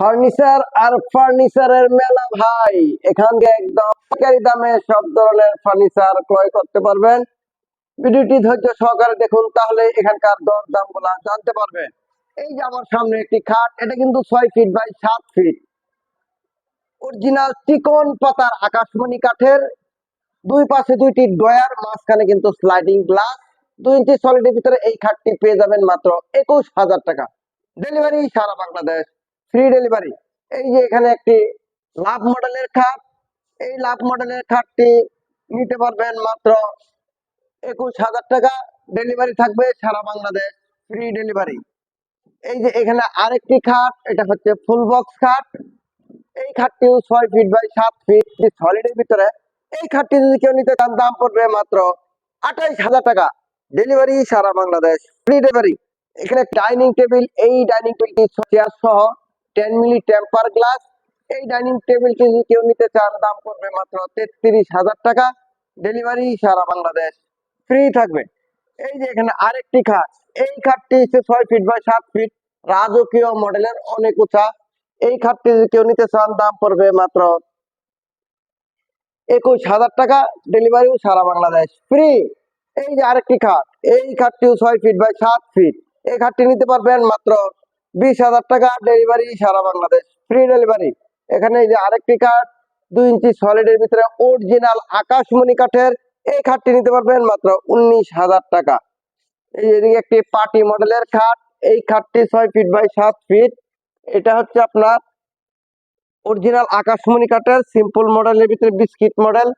Furniture আর ফার্নিচারের মেলা ভাই। এখান একদম পাইকারি দামে সব ধরনের ফার্নিচার ক্রয় করতে পারবেন। ভিডিওটি ধৈর্য সহকারে দেখুন, তাহলে এখানকার দর দামগুলা জানতে পারবেন। এই যে আমার সামনে একটি খাট, এটা কিন্তু ছয় ফিট বাই সাত ফিট। অরিজিনাল চিকন পাতার আকাশমণি কাঠের। দুই পাশে দুইটি ডয়ার মাঝখানে কিন্তু স্লাইডিং গ্লাস। দুই ইঞ্চি সলিডের ভিতরে এই খাটটি পেয়ে যাবেন মাত্র একুশ হাজার টাকা। ডেলিভারি সারা বাংলাদেশ। ফ্রি ডেলিভারি এই যে এখানে একটি লাভ মডেলের খাট। এই লাভ মডেলের খাটটি নিতে পারবেন মাত্র একুশ হাজার টাকা। ডেলিভারি থাকবে সারা বাংলাদেশ ফ্রি ডেলিভারি এই যে এখানে আরেকটি খাট, এটা হচ্ছে ফুল বক্স খাট। এই খাটটিও ছয় ফিট বাই সাত ফিট সলিডের ভিতরে। এই খাটটি যদি কেউ নিতে চান, দাম পড়বে মাত্র আঠাইশ হাজার টাকা। ডেলিভারি সারা বাংলাদেশ ফ্রি ডেলিভারি এখানে ডাইনিং টেবিল এই ডাইনিং টেবিলটি চেয়ার সহ টেন মিলি টেম্পার গ্লাস এই ডাইনিং টেবিলটি যদি কেউ নিতে চান, দাম পড়বে মাত্র তেত্রিশ হাজার টাকা। ডেলিভারি সারা বাংলাদেশ ফ্রি থাকবে। এই যে এখানে আরেকটি খাট, এই খাটটি হচ্ছে ছয় ফিট বাই সাত ফিট রাজকীয় মডেলের অনেক উঁচা। এই খাটটি যদি কেউ নিতে চান, দাম পড়বে মাত্র একুশ হাজার টাকা। ডেলিভারিও সারা বাংলাদেশ ফ্রি এই যে আরেকটি খাট, এই খাটটিও ছয় ফিট বাই সাত ফিট এই খাটটি নিতে পারবেন মাত্র বিশ হাজার টাকা ডেলিভারি সারা বাংলাদেশ ফ্রি ডেলিভারি এখানে এই যে আরেকটি কাঠ দুই ইঞ্চি সলিডের ভিতরে অরিজিনাল আকাশমণি কাঠের এই খাটটি নিতে পারবেন মাত্র উনিশ হাজার টাকা। এই একটি পার্টি মডেলের খাট এই খাটটি ছয় ফিট বাই সাত ফিট এটা হচ্ছে আপনার অরিজিনাল আকাশমণি কাঠের সিম্পল মডেলের ভিতরে বিস্কিট মডেল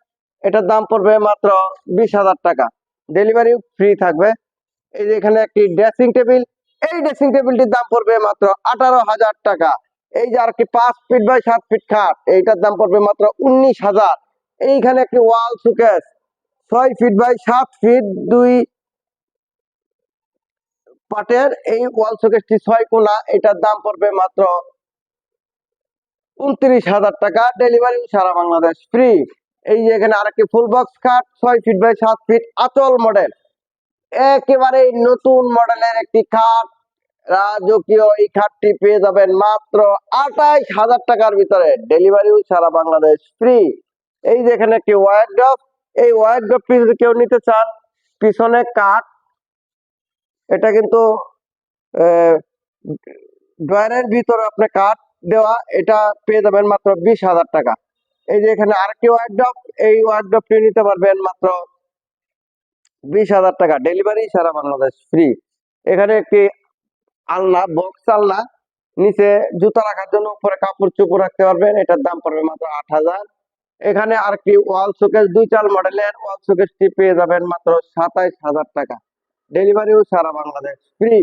এটার দাম পড়বে মাত্র বিশ হাজার টাকা। ডেলিভারি ফ্রি থাকবে। এই যে এখানে একটি ড্রেসিং টেবিল এই ড্রেসিং টেবিলটির দাম পড়বে মাত্র আঠারো হাজার টাকা। এই যে আর একটি পাঁচ ফিট বাই সাত ফিট খাট, এইটার দাম পড়বে মাত্র উনিশ হাজার। এইখানে একটি ওয়াল সুকেস ছয় ফিট বাই সাত ফিট দুই পাটের এই ওয়াল সুকেসটি ছয় কোনা এটার দাম পড়বে মাত্র উনত্রিশ হাজার টাকা। ডেলিভারি সারা বাংলাদেশ ফ্রি এই যে এখানে আরেকটি ফুল বক্স খাট, ছয় ফিট বাই সাত ফিট আচল মডেল একেবারে নতুন মডেলের একটি খাট। রাজকীয় এই খাটটি পেয়ে যাবেন মাত্র আঠাইশ হাজার টাকার ভিতরে। ডেলিভারিও সারা বাংলাদেশ ফ্রি এই যে এখানে একটি ওয়ারড্রপ এই ওয়ারড্রপটি যদি কেউ নিতে চান, পিছনে কাঠ। এটা কিন্তু ড্রয়ারের ভিতরে আপনি কাঠ দেওয়া, এটা পেয়ে যাবেন মাত্র বিশ হাজার টাকা। এই যে এখানে আরেকটি ওয়ারড্রপ এই ওয়ারড্রপটি নিতে পারবেন মাত্র বিশ হাজার টাকা ডেলিভারি সারা বাংলাদেশ ফ্রি এখানে একটি আলনা বক্স আলনা, নিচে জুতা রাখার জন্য উপরে কাপড় চুপড় রাখতে পারবেন। এটার দাম পড়বে মাত্র আট হাজার। এখানে আরেকটি ওয়াল শোকেস দুই চাল মডেলের ওয়াল শোকেসটি পেয়ে যাবেন মাত্র সাতাইশ হাজার টাকা। ডেলিভারিও সারা বাংলাদেশ ফ্রি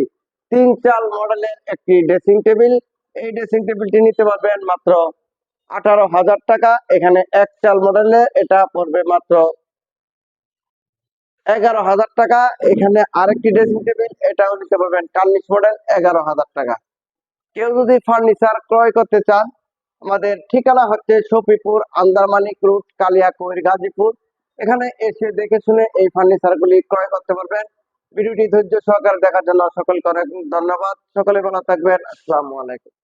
তিন চাল মডেলের একটি ড্রেসিং টেবিল এই ড্রেসিং টেবিলটি নিতে পারবেন মাত্র আঠারো হাজার টাকা। এখানে এক চাল মডেলে এটা পড়বে মাত্র এগারো হাজার টাকা। এখানে আরেকটি ড্রেসিং টেবিল এটাও নিতে পারবেন কার্নিশ মডেল এগারো হাজার টাকা। কেউ যদি ফার্নিচার ক্রয় করতে চান, আমাদের ঠিকানা হচ্ছে শফিপুর, আন্দারমানিক রুট, কালিয়াকৈর, গাজীপুর। এখানে এসে দেখে শুনে এই ফার্নিচার গুলি ক্রয় করতে পারবেন। ভিডিওটি ধৈর্য সহকারে দেখার জন্য সকলকে অনেক ধন্যবাদ। সকলে ভালো থাকবেন। আসসালামু আলাইকুম।